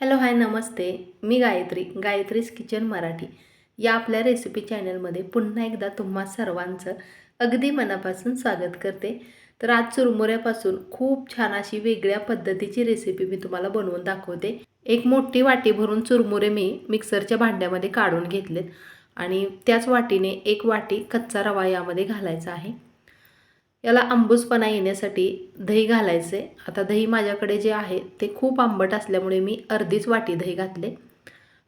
Hello hi नमस्ते. मी Gayatri Gayatri's kitchen Marathi. या आपल्या रेसिपी चॅनलमध्ये पुन्हा एकदा तुम्हा सर्वांचं अगदी मनापासून स्वागत करते. तर आज चुरमुऱ्यापासून खूप छान अशी वेगळ्या पद्धतीची रेसिपी मी तुम्हाला बनवून दाखवते. एक मोठी वाटी भरून चुरमुरे मी मिक्सरच्या भांड्यामध्ये काढून घेतलेत आणि त्याच वाटीने एक वाटी कच्चा रवा यामध्ये घालायचा आहे. याला आंबूसपणा येण्यासाठी दही घालायचे. आता दही माझ्याकडे जे आहे ते खूप आंबट असल्यामुळे मी अर्धीच वाटी दही घातले.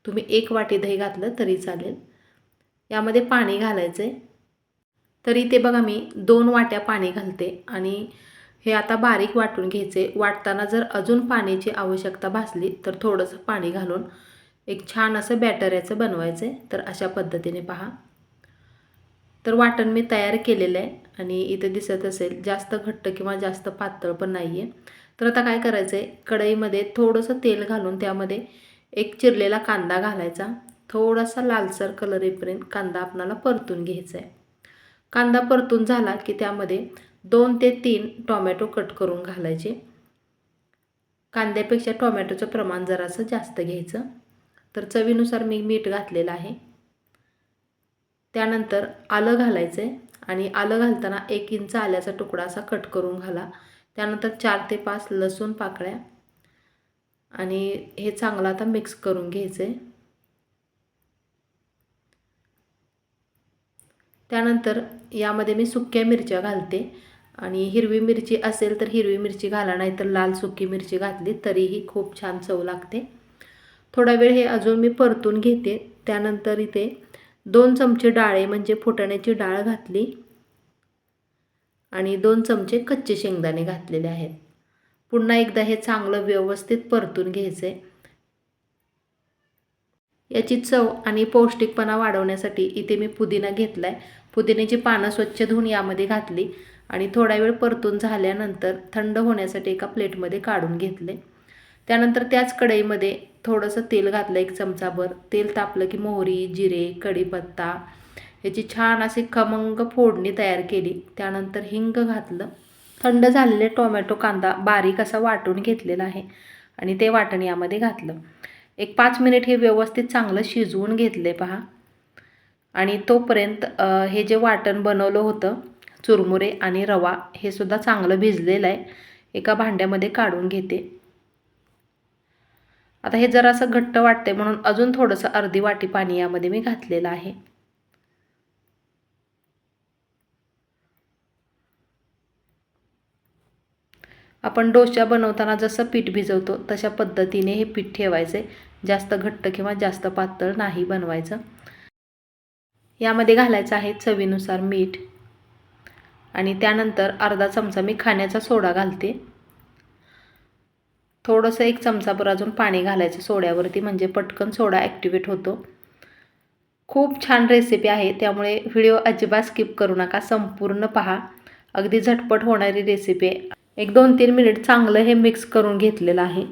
तुम्ही एक वाटी दही घातलं तरी चालेल. यामध्ये पाणी घालायचे. तरी ते बघा मी दोन वाट्या पाणी घालते आणि हे आता बारीक वाटून घ्यायचे. वाटताना जर अजून पाण्याची आवश्यकता भासली तर थोडंसं पाणी घालून एक छान असं बॅटर याचं बनवायचं. आहे तर अशा पद्धतीने पहा. तर वाटण मी तयार केलेलं आहे. आणि इथे दिसत असेल जास्त घट्ट किंवा जास्त पातळ पण नाही आहे तर आता काय करायचं आहे कढईमध्ये थोडंसं तेल घालून त्यामध्ये एक चिरलेला कांदा घालायचा. थोडासा लालसर कलर येईपर्यंत कांदा आपणाला परतून घ्यायचा आहे कांदा परतून झाला की त्यामध्ये दोन ते तीन टॉमॅटो कट करून घालायचे. कांद्यापेक्षा टॉमॅटोचं प्रमाण जरासं जास्त घ्यायचं. तर चवीनुसार मी मीठ घातलेलं आहे. त्यानंतर आलं घालायचं आहे आणि आलं घालताना एक इंच आल्याचा तुकडा असा कट करून घाला. त्यानंतर चार ते पाच लसूण पाकळ्या आणि हे चांगलं आता मिक्स करून घ्यायचं आहे त्यानंतर यामध्ये मी सुक्या मिरच्या घालते. आणि हिरवी मिरची असेल तर हिरवी मिरची घाला नाही तर लाल सुकी मिरची घातली तरीही खूप छान चव लागते. थोडा वेळ हे अजून मी परतून घेते. त्यानंतर इथे दोन चमचे डाळे म्हणजे फुटाण्याची डाळ घातली आणि दोन चमचे कच्चे शेंगदाणे घातलेले आहेत. पुन्हा एकदा हे चांगलं व्यवस्थित परतून घ्यायचं. आहे याची चव आणि पौष्टिकपणा वाढवण्यासाठी इथे मी पुदिना घेतला आहे पुदिन्याची पानं स्वच्छ धुवून यामध्ये घातली आणि थोडा वेळ परतून झाल्यानंतर थंड होण्यासाठी एका प्लेटमध्ये काढून घेतले. त्यानंतर त्याच कढईमध्ये थोडंसं तेल घातलं एक चमचाभर. तेल तापलं की मोहरी जिरे कढीपत्ता याची छान अशी खमंग फोडणी तयार केली. त्यानंतर हिंग घातलं. थंड झालेले टोमॅटो कांदा बारीक असा वाटून घेतलेला आहे आणि ते वाटण यामध्ये घातलं. एक पाच मिनिट हे व्यवस्थित चांगलं शिजवून घेतले पहा. आणि तोपर्यंत हे जे वाटण बनवलं होतं चुरमुरे आणि रवा हे सुद्धा चांगलं भिजलेलं आहे. एका भांड्यामध्ये काढून घेते. आता हे जरासं घट्ट वाटते म्हणून अजून थोडंसं अर्धी वाटी पाणी यामध्ये मी घातलेलं आहे. आपण डोशा बनवताना जसं पीठ भिजवतो तशा पद्धतीने हे पीठ ठेवायचे जास्त घट्ट किंवा जास्त पातळ नाही बनवायचं. यामध्ये घालायचं आहे चवीनुसार मीठ. आणि त्यानंतर अर्धा चमचा मी खाण्याचा सोडा घालते. थोडंसं एक चमचाभर अजून पाणी घालायचं सोड्यावरती म्हणजे पटकन सोडा ॲक्टिवेट होतो. खूप छान रेसिपी आहे त्यामुळे व्हिडिओ अजिबात स्किप करू नका संपूर्ण पहा. अगदी झटपट होणारी रेसिपी आहे एक दोन तीन मिनिट चांगलं हे मिक्स करून घेतलेलं आहे.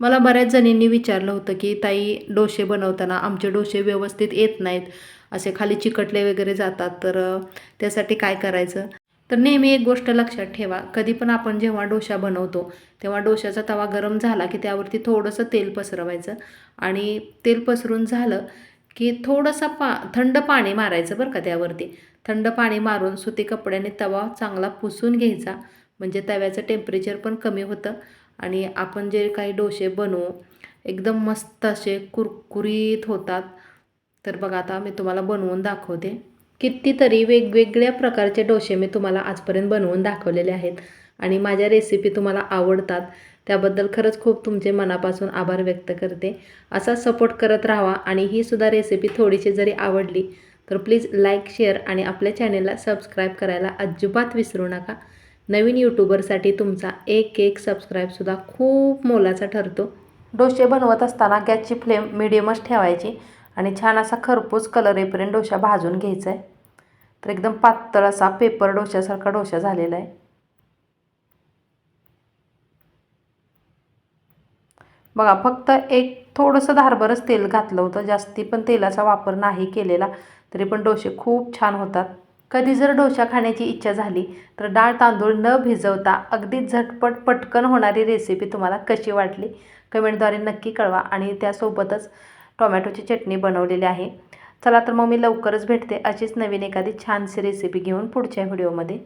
मला बऱ्याच जणींनी विचारलं होतं की ताई डोसे बनवताना आमचे डोसे व्यवस्थित येत नाहीत. असे खाली चिकटले वगैरे जातात तर त्यासाठी काय करायचं? तर नेहमी एक गोष्ट लक्षात ठेवा. कधी पण आपण जेव्हा डोशा बनवतो तेव्हा डोशाचा तवा गरम झाला की त्यावरती थोडंसं तेल पसरवायचं आणि तेल पसरून झालं की थोडंसं पा थंड पाणी मारायचं बरं का त्यावरती. थंड पाणी मारून सुती कपड्याने तवा चांगला पुसून घ्यायचा. म्हणजे तव्याचं टेम्परेचर पण कमी होतं आणि आपण जे काही डोसे बनवू एकदम मस्त असे कुरकुरीत होतात. तर बघा आता मी तुम्हाला बनवून दाखवते. कितीतरी वेगवेगळ्या प्रकारचे डोसे मी तुम्हाला आजपर्यंत बनवून दाखवलेले आहेत. आणि माझ्या रेसिपी तुम्हाला आवडतात त्याबद्दल खरंच खूप तुमचे मनापासून आभार व्यक्त करते. असा सपोर्ट करत राहा आणि ही सुद्धा रेसिपी थोडीशी जरी आवडली तर प्लीज लाईक शेअर आणि आपल्या चॅनेलला सबस्क्राईब करायला अजिबात विसरू नका. नवीन यूट्यूबरसाठी तुमचा एक एक सबस्क्राईबसुद्धा खूप मोलाचा ठरतो. डोसे बनवत असताना गॅसची फ्लेम मिडियमच ठेवायची. आणि छान असा खरपूस कलर येईपर्यंत डोशा भाजून घ्यायचा आहे तर एकदम पातळ असा पेपर डोशासारखा डोशा झालेला आहे. बघा फक्त एक थोडंसं धारभरच तेल घातलं होतं. जास्ती पण तेलाचा वापर नाही केलेला तरी पण डोसे खूप छान होतात. कधी जर डोसा खाण्याची इच्छा झाली तर डाळ तांदूळ न भिजवता अगदी झटपट पटकन होणारी रेसिपी तुम्हाला कशी वाटली? कमेंटद्वारे नक्की कळवा आणि त्यासोबतच टोमॅटोची चटणी बनवलेली आहे. चला तर मग मी लवकरच भेटते अशीच नवीन एखादी छानशी रेसिपी घेऊन पुढच्या व्हिडिओमध्ये.